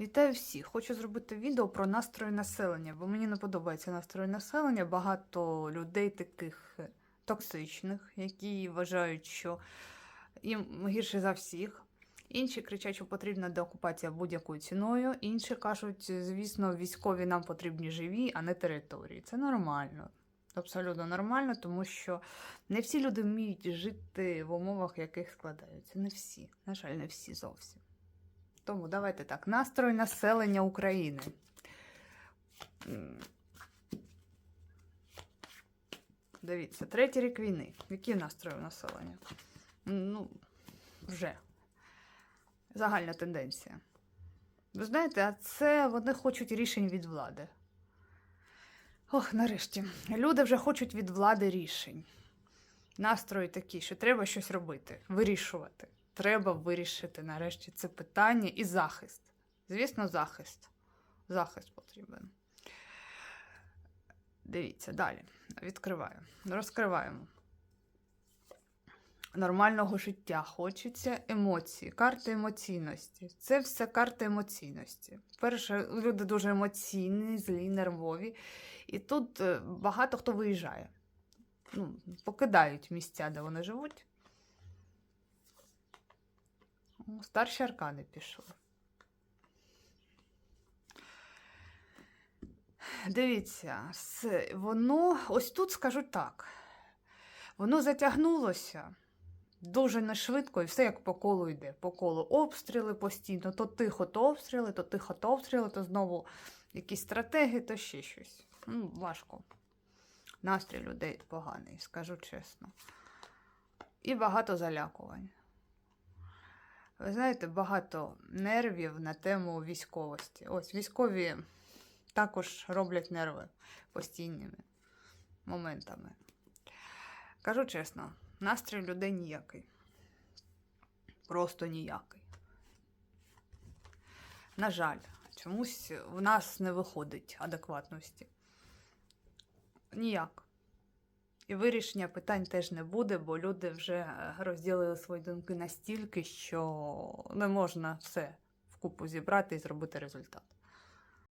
Вітаю всіх! Хочу зробити відео про настрої населення, бо мені не подобається настрої населення. Багато людей таких е, токсичних, які вважають, що їм гірше за всіх. Інші кричать, що потрібна деокупація будь-якою ціною. Інші кажуть, звісно, військові нам потрібні живі, а не території. Це нормально. Абсолютно нормально, тому що не всі люди вміють жити в умовах, яких складаються. Не всі. На жаль, не всі зовсім. Тому давайте так. Настрой населення України. Дивіться, третій рік війни. Які настрої у населення? Ну, вже. Загальна тенденція. Ви знаєте, а це вони хочуть рішень від влади. Ох, нарешті. Люди вже хочуть від влади рішень. Настрої такі, що треба щось робити, вирішувати. Треба вирішити нарешті це питання і захист. Звісно, захист. Захист потрібен. Дивіться, далі. Відкриваю. Розкриваємо. Нормального життя хочеться емоції, карти емоційності. Це все карти емоційності. Перше, люди дуже емоційні, злі, нервові. І тут е, багато хто виїжджає. Ну, покидають місця, де вони живуть. Старші аркани пішли. Дивіться, воно ось тут скажу так. Воно затягнулося дуже нешвидко, і все як по колу йде. По колу обстріли постійно, то тихо, то обстріли, то тихо, то обстріли, то знову якісь стратегії, то ще щось. Ну, важко. Настрій людей поганий, скажу чесно. І багато залякувань. Ви знаєте, багато нервів на тему військовості. Ось військові також роблять нерви постійними моментами. Кажу чесно, настрій людей ніякий. Просто ніякий. На жаль, чомусь в нас не виходить адекватності. Ніяк. І вирішення питань теж не буде, бо люди вже е, розділили свої думки настільки, що не можна все вкупу зібрати і зробити результат.